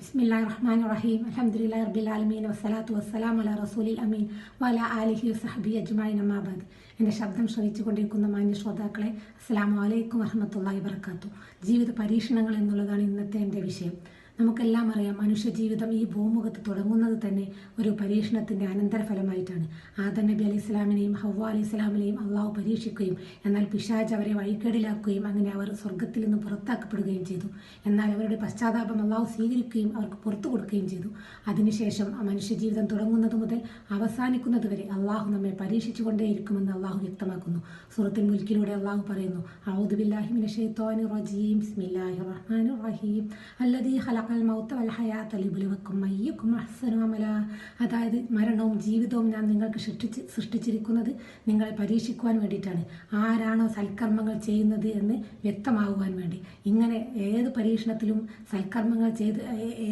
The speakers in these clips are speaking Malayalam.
ബിസ്മില്ലാഹി റഹ്മാൻ റഹീം അൽഹംദുലില്ലാഹി റബ്ബിൽ ആലമീൻ വസ്സലാത്തു വസ്സലാം അലാ റസൂലിൽ അമീൻ വല ആലിഹി വസഹബി അജ്മഈൻ അമ്മാബാദ് എന്റെ ശബ്ദം ശ്രവിച്ചുകൊണ്ടിരിക്കുന്ന മാന്യ ശ്രോതാക്കളെ അസ്സലാമു അലൈക്കും വറഹ്മത്തുള്ളാഹി വബറകാത്തു ജീവിത പരീക്ഷണങ്ങൾ എന്നുള്ളതാണ് ഇന്നത്തെ എന്റെ വിഷയം. നമുക്കെല്ലാം അറിയാം മനുഷ്യജീവിതം ഈ ഭൂമുഖത്ത് തുടങ്ങുന്നത് തന്നെ ഒരു പരീക്ഷണത്തിന്റെ അനന്തരഫലമായിട്ടാണ്. ആദം നബി അലി ഇസ്ലാമിനെയും ഹവ്വ അലി ഇസ്ലാമിനെയും അള്ളാഹു പരീക്ഷിക്കുകയും എന്നാൽ പിശാജ് അവരെ വഴിക്കേടിലാക്കുകയും അങ്ങനെ അവർ സ്വർഗത്തിൽ നിന്ന് പുറത്താക്കപ്പെടുകയും ചെയ്തു. എന്നാൽ അവരുടെ പശ്ചാത്താപം അള്ളാഹു സ്വീകരിക്കുകയും അവർക്ക് പുറത്തു കൊടുക്കുകയും ചെയ്തു. അതിനുശേഷം മനുഷ്യജീവിതം തുടങ്ങുന്നത് മുതൽ അവസാനിക്കുന്നത് വരെ അള്ളാഹു നമ്മെ പരീക്ഷിച്ചു കൊണ്ടേയിരിക്കുമെന്ന് അള്ളാഹു വ്യക്തമാക്കുന്നു. സൂറത്തുൽ മുൽക്കിലൂടെ അള്ളാഹു പറയുന്നു ഔദു ബില്ലാഹി മിനശ് റജീം. ബിസ്മില്ലാഹിർ റഹ്മാനിർ റഹീം. അല്ലദീ ഖലഖൽ മൗത്ത് വൽ ഹയാത വെക്കും മയ്യക്കും അഹ്സനു അമല. അതായത് മരണവും ജീവിതവും ഞാൻ നിങ്ങൾക്ക് സൃഷ്ടിച്ച് സൃഷ്ടിച്ചിരിക്കുന്നത് നിങ്ങളെ പരീക്ഷിക്കുവാൻ വേണ്ടിയിട്ടാണ്. ആരാണോ സൽക്കർമ്മങ്ങൾ ചെയ്യുന്നത് എന്ന് വ്യക്തമാകുവാൻ വേണ്ടി. ഇങ്ങനെ ഏത് പരീക്ഷണത്തിലും സൽക്കർമ്മങ്ങൾ ചെയ്ത്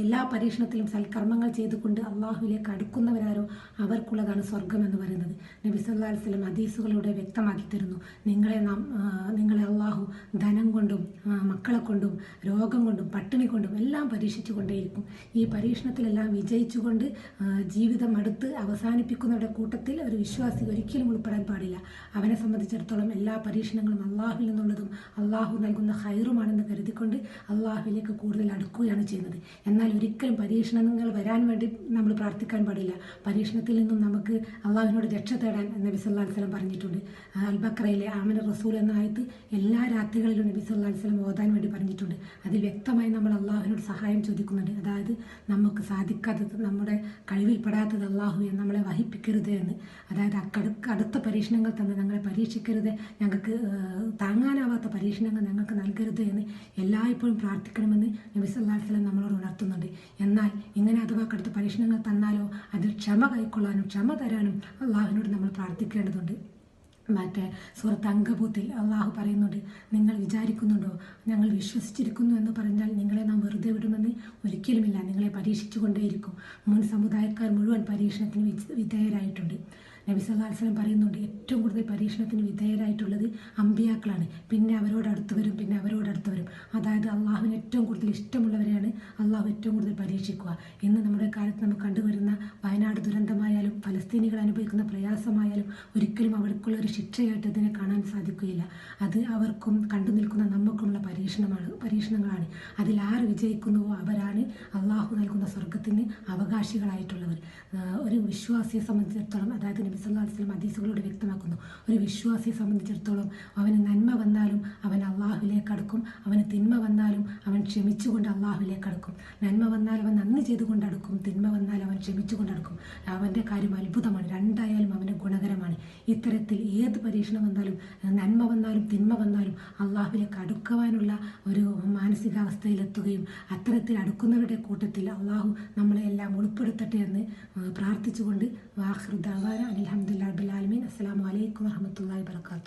എല്ലാ പരീക്ഷണത്തിലും സൽക്കർമ്മങ്ങൾ ചെയ്തുകൊണ്ട് അള്ളാഹുവിലേക്ക് അടുക്കുന്നവരാരോ അവർക്കുള്ളതാണ് സ്വർഗം എന്ന് പറയുന്നത്. നബി അലൈഹി വസല്ലം ഹദീസുകളിലൂടെ വ്യക്തമാക്കി തരുന്നു. നിങ്ങളെ നാം നിങ്ങളെ അള്ളാഹു ധനം കൊണ്ടും മക്കളെ കൊണ്ടും രോഗം കൊണ്ടും പട്ടിണി കൊണ്ടും എല്ലാം പരീക്ഷിച്ചു കൊണ്ടേയിരിക്കും ഈ പരീക്ഷണത്തിലെല്ലാം വിജയിച്ചുകൊണ്ട് ജീവിതം അടുത്ത് അവസാനിപ്പിക്കുന്നവരുടെ കൂട്ടത്തിൽ ഒരു വിശ്വാസി ഒരിക്കലും ഉൾപ്പെടാൻ പാടില്ല. അവനെ സംബന്ധിച്ചിടത്തോളം എല്ലാ പരീക്ഷണങ്ങളും അള്ളാഹുവിൽ നിന്നുള്ളതും അള്ളാഹു നൽകുന്ന ഹൈറുമാണെന്ന് കരുതിക്കൊണ്ട് അള്ളാഹുവിലേക്ക് കൂടുതൽ അടുക്കുകയാണ് ചെയ്യുന്നത്. എന്നാൽ ഒരിക്കലും പരീക്ഷണങ്ങൾ വരാൻ വേണ്ടി നമ്മൾ പ്രാർത്ഥിക്കാൻ പാടില്ല. പരീക്ഷണത്തിൽ നിന്നും നമുക്ക് അള്ളാഹുവിനോട് രക്ഷ തേടാൻ നബി അലൈഹി വസല്ലം പറഞ്ഞിട്ടുണ്ട്. അൽബക്രയിലെ അൽ ബക്രയിലെ ആമന റസൂൽ എന്ന ആയത്ത് എല്ലാ രാത്രികളിലും നബി സല്ലല്ലാഹു അലൈഹി വസല്ലം ഓതാൻ വേണ്ടി പറഞ്ഞിട്ടുണ്ട്. അതിൽ വ്യക്തമായി നമ്മൾ അള്ളാഹുവിനോട് സഹായം ചോദിക്കുന്നുണ്ട്. അതായത് നമുക്ക് സാധിക്കാത്തത് നമ്മുടെ കഴിവിൽപ്പെടാത്തത് അള്ളാഹുവെ നമ്മളെ വഹിപ്പിക്കരുത് എന്ന്. അതായത് അടുത്ത പരീക്ഷണങ്ങൾ തന്നെ ഞങ്ങളെ പരീക്ഷിക്കരുത്. ഞങ്ങൾക്ക് താങ്ങാനാവാത്ത പരീക്ഷണങ്ങൾ ഞങ്ങൾക്ക് നൽകരുത് എന്ന് എല്ലായ്പ്പോഴും പ്രാർത്ഥിക്കണമെന്ന് നബി അലൈഹി വസല്ലം നമ്മളോട് ഉണർത്തുന്നുണ്ട്. എന്നാൽ ഇങ്ങനെ അഥവാ കടുത്ത പരീക്ഷണങ്ങൾ തന്നാലോ അതിൽ ക്ഷമ കൈക്കൊള്ളാനും ക്ഷമ തരാനും അള്ളാഹുവിനോട് നമ്മൾ പ്രാർത്ഥിക്കേണ്ടതുണ്ട്. മറ്റേ സുഹൃത്ത് അങ്കബൂത്തിൽ അള്ളാഹു പറയുന്നുണ്ട് നിങ്ങൾ വിചാരിക്കുന്നുണ്ടോ? ഞങ്ങൾ വിശ്വസിച്ചിരിക്കുന്നു എന്ന് പറഞ്ഞാൽ വെറുതെ വിടുമെന്ന് ഒരിക്കലുമില്ല. നിങ്ങളെ പരീക്ഷിച്ചു കൊണ്ടേയിരിക്കും മുൻ സമുദായക്കാർ മുഴുവൻ പരീക്ഷണത്തിന് വിധ- വിധേയരായിട്ടുണ്ട്. നബി പറയുന്നുണ്ട് ഏറ്റവും കൂടുതൽ പരീക്ഷണത്തിന് വിധേയരായിട്ടുള്ളത് അമ്പിയാക്കളാണ്. പിന്നെ അവരോട് അടുത്ത് വരും പിന്നെ അവരോട് അടുത്ത് വരും. അതായത് അള്ളാഹുവിന് ഏറ്റവും കൂടുതൽ ഇഷ്ടമുള്ളവരെയാണ് അള്ളാഹു ഏറ്റവും കൂടുതൽ പരീക്ഷിക്കുക. ഇന്ന് നമ്മുടെ കാലത്ത് നമുക്ക് കണ്ടുവരുന്ന വയനാട് ദുരന്തമായാലും ഫലസ്തീനികൾ അനുഭവിക്കുന്ന പ്രയാസമായാലും ഒരിക്കലും അവർക്കുള്ള ഒരു ശിക്ഷയായിട്ട് ഇതിനെ കാണാൻ സാധിക്കുകയില്ല. അത് അവർക്കും കണ്ടു നിൽക്കുന്ന നമുക്കുമുള്ള പരീക്ഷണമാണ് പരീക്ഷണങ്ങളാണ്. അതിൽ ആര് വിജയിക്കുന്നുവോ അവരാണ് അള്ളാഹു നൽകുന്ന സ്വർഗത്തിന് അവകാശികളായിട്ടുള്ളവർ. ഒരു വിശ്വാസിയെ സംബന്ധിച്ചിടത്തോളം അതായത് നബിസ് സല്ലല്ലാഹു വസ്ലം വ്യക്തമാക്കുന്നു ഒരു വിശ്വാസിയെ സംബന്ധിച്ചിടത്തോളം അവന് നന്മ വന്നാലും അടുക്കും അവന് തിന്മ വന്നാലും അവൻ ക്ഷമിച്ചുകൊണ്ട് അള്ളാഹുവിലേക്ക് അടുക്കും നന്മ വന്നാൽ അവൻ നന്ദി ചെയ്തുകൊണ്ട് അടുക്കും. തിന്മ വന്നാൽ അവൻ ക്ഷമിച്ചുകൊണ്ട് അടുക്കും. അവന്റെ കാര്യം അത്ഭുതമാണ്. രണ്ടായാലും അവന് ഗുണകരമാണ്. ഇത്തരത്തിൽ ഏത് പരീക്ഷണം വന്നാലും നന്മ വന്നാലും തിന്മ വന്നാലും അള്ളാഹുവിലേക്ക് അടുക്കുവാനുള്ള ഒരു മാനസികാവസ്ഥയിലെത്തുകയും അത്തരത്തിൽ അടുക്കുന്നവരുടെ കൂട്ടത്തിൽ അള്ളാഹു നമ്മളെ എല്ലാം ഉൾപ്പെടുത്തട്ടെ എന്ന് പ്രാർത്ഥിച്ചുകൊണ്ട് വാഹൃദാവാന അലഹമുല്ലാ അബുലാലമീൻ അസ്സാം വലൈക്കും വാഹമത്തല്ലാ വാത്തു